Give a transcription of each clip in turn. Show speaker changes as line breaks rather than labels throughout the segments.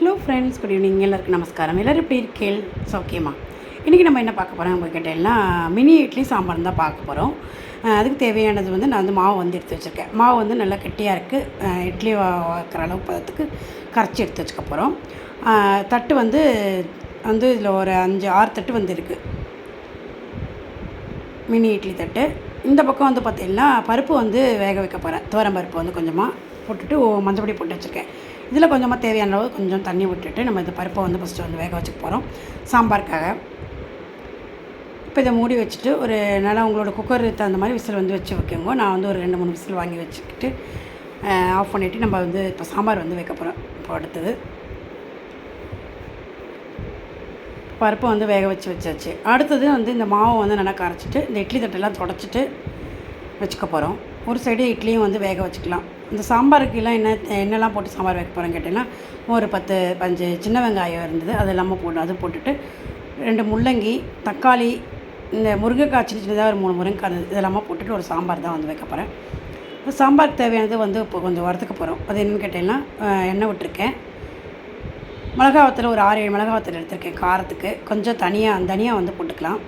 Hello friends good evening எல்லாருக்கும் நமஸ்காரம். எல்லோரும் எப்படி இருக்கேள் சௌக்கியமா? இன்றைக்கி நம்ம என்ன பார்க்க போகிறோம் உங்கள் கிட்டேன்னா மினி இட்லி சாம்பார் தான் பார்க்க போகிறோம் அதுக்கு தேவையானது வந்து நான் வந்து மாவு வந்து எடுத்து வச்சுருக்கேன். மாவு வந்து நல்லா கெட்டியாக இருக்குது இட்லி வைக்கிற அளவு பதத்துக்கு கரைச்சி எடுத்து வச்சுக்க போகிறோம் தட்டு வந்து வந்து இதில் ஒரு அஞ்சு ஆறு தட்டு வந்து இருக்குது மினி இட்லி தட்டு. இந்த பக்கம் வந்து பார்த்திங்கன்னா பருப்பு வந்து வேக வைக்க போகிறேன் துவரம் பருப்பு வந்து கொஞ்சமாக போட்டுட்டு ஓ- மஞ்சப்பொடி போட்டு வச்சுருக்கேன். இதில் கொஞ்சமாக தேவையான அளவு கொஞ்சம் தண்ணி விட்டுட்டு நம்ம இந்த பருப்பை வந்து ஃபஸ்ட்டு வந்து வேக வச்சுக்க போகிறோம் சாம்பாருக்காக. இப்போ இதை மூடி வச்சுட்டு ஒரு நல்லா உங்களோட குக்கர் தகுந்த மாதிரி விசில் வந்து வச்சு வைக்கோங்க. நான் வந்து ஒரு ரெண்டு மூணு விசில் வாங்கி வச்சுக்கிட்டு ஆஃப் பண்ணிவிட்டு நம்ம வந்து இப்போ சாம்பார் வந்து வைக்க போகிறோம் இப்போ அடுத்தது. பருப்பை வந்து வேக வச்சு வச்சாச்சு. அடுத்தது வந்து இந்த மாவை வந்து நல்லா கரைச்சிட்டு இந்த இட்லி தட்டெல்லாம் தொடச்சிட்டு வச்சுக்க போகிறோம் ஒரு சைடு இட்லியும் வந்து வேக வச்சுக்கலாம். இந்த சாம்பாருக்கெல்லாம் என்ன என்னெல்லாம் போட்டு சாம்பார் வைக்க போகிறேன்னு கேட்டிங்கன்னா ஒரு பத்து பஞ்சு சின்ன வெங்காயம் இருந்தது அது எல்லாமே போட்டு அது போட்டுட்டு ரெண்டு முள்ளங்கி தக்காளி இந்த முருங்கைக்காய் சின்ன சின்னதாக ஒரு மூணு முருங்கைக்காய் இருந்தது இதெல்லாமே போட்டுட்டு ஒரு சாம்பார் தான் வந்து வைக்க போகிறேன் சாம்பாருக்கு தேவையானது வந்து இப்போ கொஞ்சம் வரத்துக்கு போகிறோம் அது என்னென்னு கேட்டிங்கன்னா எண்ணெய் விட்டுருக்கேன். மிளகாவத்தில் ஒரு ஆறு ஏழு மிளகா வத்தல் எடுத்திருக்கேன் காரத்துக்கு. கொஞ்சம் தனியாக தனியாக வந்து போட்டுக்கலாம்.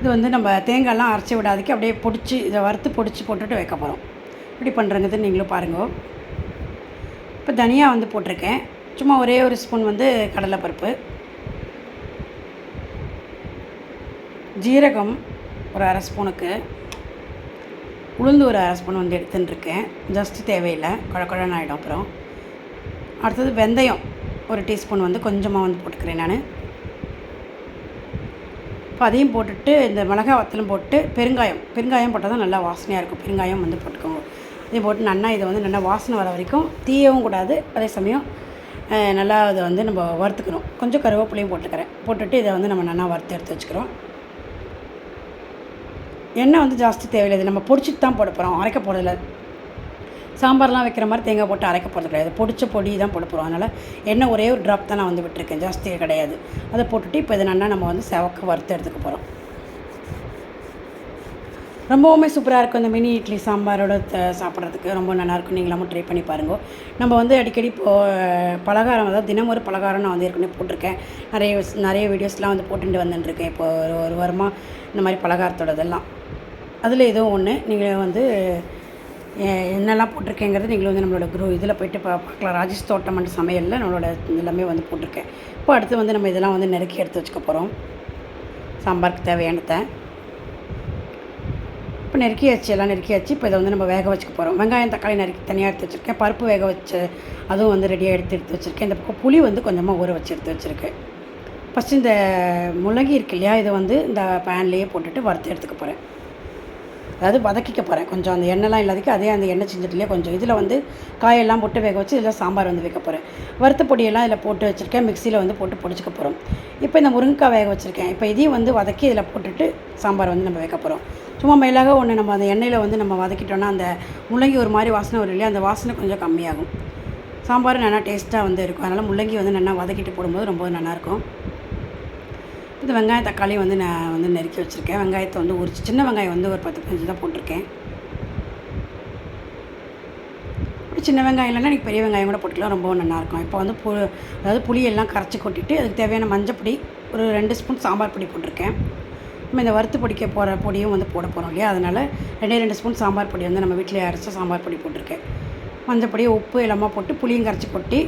இது வந்து நம்ம தேங்காய்லாம் அரைச்சி விடாதுக்கு அப்படியே பொடிச்சு இதை வறுத்து பொடிச்சு போட்டுட்டு வைக்க போகிறோம் இப்படி பண்ணுறங்கிறது நீங்களும் பாருங்க. இப்போ தனியாக வந்து போட்டிருக்கேன். சும்மா ஒரே ஒரு ஸ்பூன் வந்து கடலைப்பருப்பு. ஜீரகம் ஒரு அரை ஸ்பூனுக்கு. உளுந்து ஒரு அரை ஸ்பூன் வந்து எடுத்துன்னு இருக்கேன் ஜஸ்ட்டு தேவையில்லை குழக்குழன்னு ஆகிடும் அப்புறம். அடுத்தது வெந்தயம் ஒரு டீஸ்பூன் வந்து கொஞ்சமாக வந்து போட்டுக்கிறேன் நான். இப்போ அதையும் போட்டுட்டு இந்த மிளகா வத்தலும் போட்டு பெருங்காயம் பெருங்காயம் போட்டால் தான் நல்லா வாசனையாக இருக்கும். பெருங்காயம் வந்து போட்டுக்கோங்க. இதையும் போட்டு நல்லா இதை வந்து நல்லா வாசனை வர வரைக்கும் தீயவும் கூடாது. அதே சமயம் நல்லா அதை வந்து நம்ம வறுத்துக்கணும். கொஞ்சம் கருவேப்பிலையும் போட்டுக்கிறேன். போட்டுட்டு இதை வந்து நம்ம நல்லா வறுத்து எடுத்து வச்சுக்கிறோம். எண்ணெய் வந்து ஜாஸ்தி தேவையில்லை. இது நம்ம பொடிச்சிட்டு தான் போட போகிறோம் அரைக்க போகிறதில்ல சாம்பார்லாம் வைக்கிற மாதிரி தேங்காய் போட்டு அரைக்க போகிறது கிடையாது. பொடிச்ச பொடி தான் போட போகிறோம் அதனால் எண்ணெய் ஒரே ஒரு ட்ராப் தான் நான் வந்து விட்டுருக்கேன். ஜாஸ்தி கிடையாது. அதை போட்டுட்டு இப்போ இது நல்லா நம்ம வந்து செவக்க வறுத்து எடுத்துக்க போகிறோம் ரொம்பவுமே சூப்பராக இருக்கும். இந்த மினி இட்லி சாம்பாரோட சாப்பிட்றதுக்கு ரொம்ப நல்லாயிருக்கும் நீங்களாமும் ட்ரை பண்ணி பாருங்க. நம்ம வந்து அடிக்கடி இப்போ பலகாரம் அதாவது தினம் ஒரு பலகாரம் நான் வந்து ஏற்கனவே போட்டிருக்கேன். நிறைய நிறைய வீடியோஸ்லாம் வந்து போட்டுட்டு வந்துட்டுருக்கேன். இப்போ ஒரு ஒரு வாரமாக இந்த மாதிரி பலகாரத்தோட இதெல்லாம். அதில் ஏதோ ஒன்று நீங்கள் வந்து என்னெல்லாம் போட்டிருக்கேங்கிறது நீங்கள் வந்து நம்மளோட குரூ இதில் போயிட்டு பா பார்க்கலாம். ராஜேஷ் தோட்டம் அண்ட் சமையலில் நம்மளோட எல்லாமே வந்து போட்டிருக்கேன். இப்போ அடுத்து வந்து நம்ம இதெல்லாம் வந்து நெருக்கி எடுத்து வச்சுக்க போகிறோம் சாம்பாருக்கு தேவையானதை இப்போ நெருக்கியாச்சு எல்லாம் நெருக்கியாச்சு. இப்போ இதை வந்து நம்ம வேக வச்சுக்க போகிறோம் வெங்காயம் தக்காளி நறுக்கி தனியாக எடுத்து வச்சுருக்கேன். பருப்பு வேக வச்சு அதுவும் வந்து ரெடியாக எடுத்து எடுத்து வச்சுருக்கேன். இந்த பக்கம் புளி வந்து கொஞ்சமாக ஊற வச்சு எடுத்து வச்சுருக்கேன். ஃபஸ்ட்டு இந்த முள்ளங்கி இருக்கு இல்லையா இதை வந்து இந்த பேன்லேயே போட்டுட்டு வறுத்து எடுத்துக்க போகிறேன் அதாவது வதக்கிக்க போகிறேன் கொஞ்சம் அந்த எண்ணெய்லாம் இல்லாததுக்கு அதே அந்த எண்ணெய் செஞ்சுட்டுலேயே கொஞ்சம். இதில் வந்து காயெல்லாம் போட்டு வேக வச்சு இதில் சாம்பார் வந்து வைக்க போகிறேன் வறுத்த பொடியெல்லாம் இதில் போட்டு வச்சுருக்கேன். மிக்சியில் வந்து போட்டு பொடிச்சிக்க போகிறோம் இப்போ இந்த முருங்கைக்காய் வேக வச்சுருக்கேன். இப்போ இதையும் வந்து வதக்கி இதில் போட்டுட்டு சாம்பார் வந்து நம்ம வைக்க போகிறோம் சும்மா மேலாக ஒன்று நம்ம அந்த எண்ணெயில் வந்து நம்ம வதக்கிட்டோன்னா அந்த முள்ளங்கி ஒரு மாதிரி வாசனை வரும் இல்லையா? அந்த வாசனை கொஞ்சம் கம்மியாகும். சாம்பார் நல்லா டேஸ்ட்டாக வந்து இருக்கும். அதனால் முள்ளங்கி வந்து நல்லா வதக்கிட்டு போடும்போது ரொம்ப நல்லாயிருக்கும் இது வெங்காயம் தக்காளி வந்து நான் வந்து நெருக்கி வச்சுருக்கேன். வெங்காயத்தை வந்து உரிச்சு சின்ன வெங்காயம் வந்து ஒரு பத்து பதினஞ்சு தான் போட்டிருக்கேன். அப்படி சின்ன வெங்காயம் இல்லைன்னா எனக்கு பெரிய வெங்காயம் கூட போட்டுக்கலாம். ரொம்ப நல்லாயிருக்கும் இப்போ வந்து பு அதாவது புளியெல்லாம் கரைச்சி கொட்டிட்டு அதுக்கு தேவையான மஞ்சப்பொடி ஒரு ரெண்டு ஸ்பூன் சாம்பார் பொடி போட்டிருக்கேன். நம்ம இந்த வறுத்து பொடிக்க போகிற பொடியும் வந்து போட போகிறோம் இல்லையா? அதனால் ரெண்டே ரெண்டு ஸ்பூன் சாம்பார் பொடி வந்து நம்ம வீட்டிலே அரைச்ச சாம்பார் பொடி போட்டிருக்கேன். மஞ்சப்பொடி உப்பு எல்லாமே போட்டு புளியும் கரைச்சி கொட்டி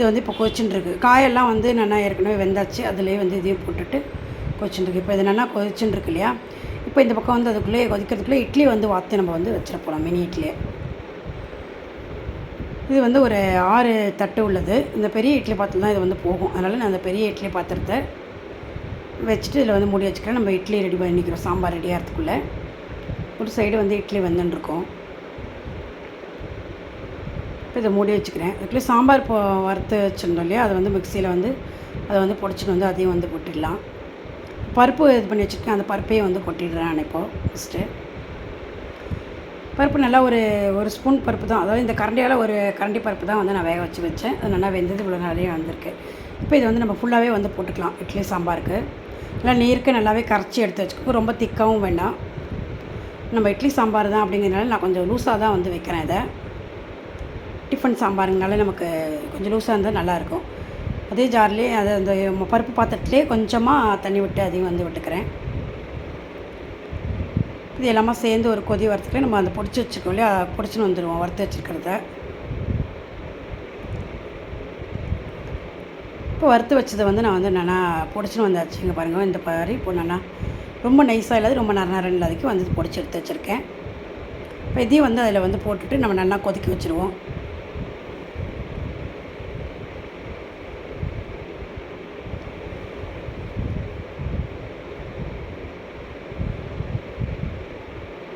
இது வந்து இப்போ கொதிச்சுட்டு காயெல்லாம் வந்து நல்லா ஏற்கனவே வெந்தாச்சு. அதுலேயே வந்து இதையும் போட்டுட்டு கொதிச்சுட்டு இப்போ இது நல்லா கொதிச்சுட்டு இருக்கு இல்லையா? இப்போ இந்த பக்கம் வந்து அதுக்குள்ளேயே கொதிக்கிறதுக்குள்ளே இட்லி வந்து வாத்து நம்ம வந்து வச்சிட போகிறோம் மினி இட்லியை இது வந்து ஒரு ஆறு தட்டு உள்ளது. இந்த பெரிய இட்லி பாத்திரம் தான் இது வந்து போகும். அதனால் நான் அந்த பெரிய இட்லி பாத்திரத்தை வச்சுட்டு இதில் வந்து மூடி வச்சுக்கிறேன். நம்ம இட்லி ரெடி பண்ணிக்கிறோம். சாம்பார் ரெடி ஆகிறதுக்குள்ளே. ஒரு சைடு வந்து இட்லி வந்துட்டுருக்கோம். இப்போ இதை மூடி வச்சுக்கிறேன். அதுக்குள்ளே சாம்பார் இப்போ வறுத்து வச்சுருந்தோம் இல்லையா? அதை வந்து மிக்சியில் வந்து அதை வந்து பொடிச்சிட்டு வந்து அதையும் வந்து கொட்டிடலாம் பருப்பு இது பண்ணி வச்சுருக்கேன். அந்த பருப்பையும் வந்து கொட்டிடுறேன் நான் இப்போது ஃபஸ்ட்டு பருப்பு நல்லா ஒரு ஒரு ஸ்பூன் பருப்பு தான். அதாவது இந்த கரண்டியால் ஒரு கரண்டி பருப்பு தான் வந்து நான் வேக வச்சு வச்சேன். அது நல்லா வெந்தது இவ்வளோ நிறைய வந்திருக்கு. இப்போ இது வந்து நம்ம ஃபுல்லாகவே வந்து போட்டுக்கலாம் இட்லி சாம்பாருக்கு. நல்லா நீருக்கு நல்லாவே கரைச்சி எடுத்து வச்சுக்கோ ரொம்ப திக்காகவும் வேண்டாம். நம்ம இட்லி சாம்பார் தான் அப்படிங்கிறனால நான் கொஞ்சம் லூஸாக தான் வந்து வைக்கிறேன் இதை. டிஃபன் சாம்பாருங்கனால நமக்கு கொஞ்சம் லூஸாக இருந்தால் நல்லாயிருக்கும். அதே ஜார்லேயே அதை அந்த பருப்பு பாத்திரத்துலேயே கொஞ்சமாக தண்ணி விட்டு அதையும் வந்து விட்டுக்கிறேன். இது எல்லாமே சேர்ந்து ஒரு கொதி வரத்துக்குள்ளே நம்ம அந்த பொடிச்சு வச்சுக்கோ இல்லையா? பொடிச்சுன்னு வந்துடுவோம் வறுத்து வச்சுருக்கிறத. இப்போ வறுத்து வச்சதை வந்து நான் வந்து நல்லா பொடிச்சுன்னு வந்தாச்சு. இங்கே பாருங்கள் இந்த மாதிரி இப்போ நல்லா ரொம்ப நைஸாக இல்லாத ரொம்ப நர நரன்னு இல்லாதக்கு வந்து பொடிச்சு எடுத்து வச்சுருக்கேன். இப்போ இதையும் வந்து அதில் வந்து போட்டுட்டு நம்ம நல்லா கொதிக்க வச்சுருவோம்.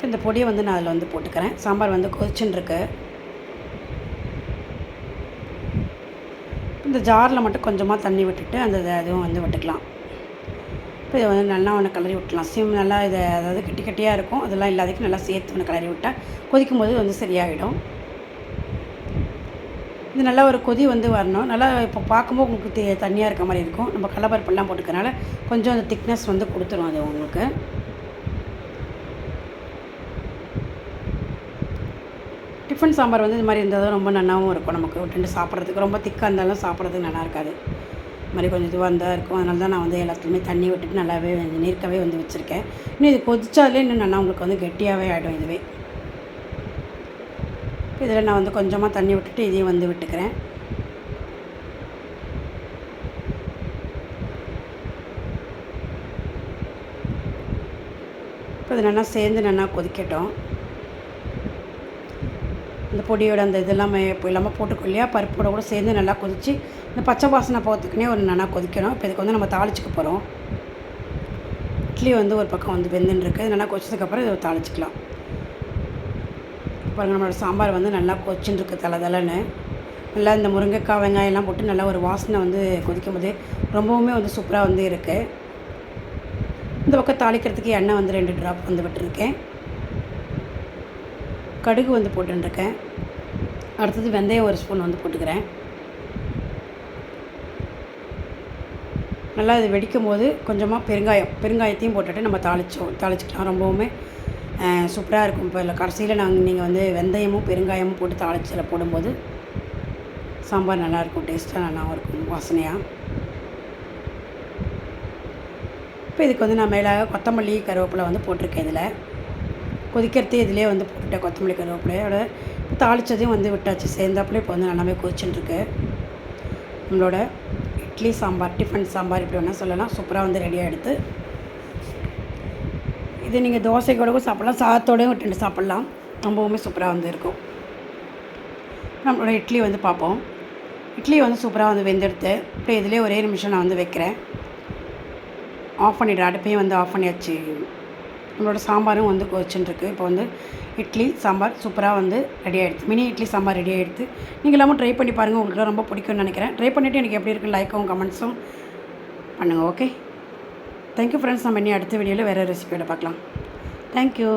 இப்போ இந்த பொடியை வந்து நான் அதில் வந்து போட்டுக்கிறேன். சாம்பார் வந்து கொதிச்சுன்னு இந்த ஜாரில் மட்டும் கொஞ்சமாக தண்ணி விட்டுட்டு அந்த இதை அதுவும் வந்து விட்டுக்கலாம். இப்போ இதை வந்து நல்லா ஒன்று கிளறி விட்டுலாம். சிம் நல்லா இதை அதாவது கெட்டி கட்டியாக இருக்கும். அதெல்லாம் இல்லாதக்கு நல்லா சேர்த்து ஒன்று கிளறி விட்டால் கொதிக்கும் போது வந்து சரியாயிடும். இது நல்லா ஒரு கொதி வந்து வரணும். நல்லா இப்போ பார்க்கும்போது உங்களுக்கு தண்ணியாக இருக்க மாதிரி இருக்கும். நம்ம கலப்பருப்பெல்லாம் போட்டுக்கிறனால கொஞ்சம் அந்த திக்னஸ் வந்து கொடுத்துரும் அது உங்களுக்கு. டிஃபன் சாம்பார் வந்து இது மாதிரி இருந்தால் தான் ரொம்ப நல்லாவும் இருக்கும் நமக்கு. விட்டுட்டு சாப்பிட்றதுக்கு ரொம்ப திக்காக இருந்தாலும் சாப்பிட்றதுக்கு நல்லா இருக்காது. இது மாதிரி கொஞ்சம் இதுவாக இருந்தால் இருக்கும். அதனால தான் நான் வந்து எல்லாத்துலேயுமே தண்ணி விட்டுட்டு நல்லாவே வந்து நீர்க்கவே வந்து வச்சுருக்கேன். இன்னும் இது கொதிச்சாலே இன்னும் நல்லா உங்களுக்கு வந்து கெட்டியாகவே ஆகிடும் இதுவே. இதில் நான் வந்து கொஞ்சமாக தண்ணி விட்டுட்டு இதையும் வந்து விட்டுக்கிறேன். இப்போ இது நல்லா சேர்ந்து நல்லா கொதிக்கட்டும். இந்த பொடியோட அந்த இதெல்லாமே இப்போ இல்லாமல் போட்டுக்கோ இல்லையா? பருப்போட கூட சேர்ந்து நல்லா கொதித்து இந்த பச்சை வாசனை போகிறதுக்குனே ஒரு நல்லா கொதிக்கணும். இப்போ இதுக்கு வந்து நம்ம தாளிச்சுக்க போகிறோம். இட்லி வந்து ஒரு பக்கம் வந்து வெந்துன்னு இருக்குது நல்லா கொச்சதுக்கப்புறம் இதை தாளிச்சிக்கலாம். பாருங்கள் நம்மளோட சாம்பார் வந்து நல்லா கொச்சின்னு இருக்கு தலை தலைன்னு. நல்லா இந்த முருங்கைக்காய் வெங்காயம்லாம் போட்டு நல்லா ஒரு வாசனை வந்து கொதிக்கும் போது ரொம்பவுமே வந்து சூப்பராக வந்து இருக்குது இந்த பக்கம் தாளிக்கிறதுக்கு எண்ணெய் வந்து ரெண்டு ட்ராப் வந்து விட்டுருக்கேன். கடுகு வந்து போட்டுருக்கேன் அடுத்தது வெந்தயம் ஒரு ஸ்பூன் வந்து போட்டுக்கிறேன். நல்லா இது வெடிக்கும் போது கொஞ்சமாக பெருங்காயம் பெருங்காயத்தையும் போட்டுட்டு நம்ம தாளிச்சோம் தாளிச்சிக்கலாம். ரொம்பவுமே சூப்பராக இருக்கும் இப்போ இல்லை கடைசியில் நாங்கள் நீங்கள் வந்து வெந்தயமும் பெருங்காயமும் போட்டு தாளிச்சில் போடும்போது சாம்பார் நல்லாயிருக்கும் டேஸ்ட்டாக நல்லாவும் இருக்கும் வாசனையாக இப்போ இதுக்கு வந்து நான் மேலாக கொத்தமல்லி கருவேப்பிலை வந்து போட்டிருக்கேன் இதில். கொதிக்கிறதே இதிலே வந்து போட்டுட்டேன் கொத்தமல்லி கருவேப்பிலையோட தாளித்ததையும் வந்து விட்டாச்சு. சேர்ந்தாப்புல இப்போ வந்து நல்லாவே கொதிச்சுட்டுருக்கு. நம்மளோட இட்லி சாம்பார் டிஃபன் சாம்பார் இப்படி வேணால் சொல்லலாம். சூப்பராக வந்து ரெடியாக எடுத்து. இது நீங்கள் தோசைக்கூடவும் சாப்பிட்லாம். சாதத்தோடையும் விட்டு சாப்பிட்லாம். ரொம்பவுமே சூப்பராக வந்து இருக்கும். நம்மளோட இட்லி வந்து பார்ப்போம். இட்லி வந்து சூப்பராக வந்து வெந்தெடுத்து இப்போ இதிலே ஒரே நிமிஷம் நான் வந்து வைக்கிறேன். ஆஃப் பண்ணிடுறேன். அடுப்பையும் வந்து ஆஃப் பண்ணியாச்சு. நம்மளோட சாம்பாரும் வந்து கொதிச்சுன்னு இப்போ வந்து இட்லி சாம்பார் சூப்பராக வந்து ரெடி ஆகிடுது மினி இட்லி சாம்பார் ரெடி ஆகிடுது நீங்கள் எல்லாமும் ட்ரை பண்ணி பாருங்கள் உங்களுக்கு ரொம்ப பிடிக்கும்னு நினைக்கிறேன். ட்ரை பண்ணிவிட்டு எனக்கு எப்படி இருக்குது லைக்கும் கமெண்ட்ஸும் பண்ணுங்கள் ஓகே தேங்க்யூ ஃப்ரெண்ட்ஸ் நம்ம இனி அடுத்த வீடியோவில் வேறு ரெசிபியோட பார்க்கலாம். தேங்க்யூ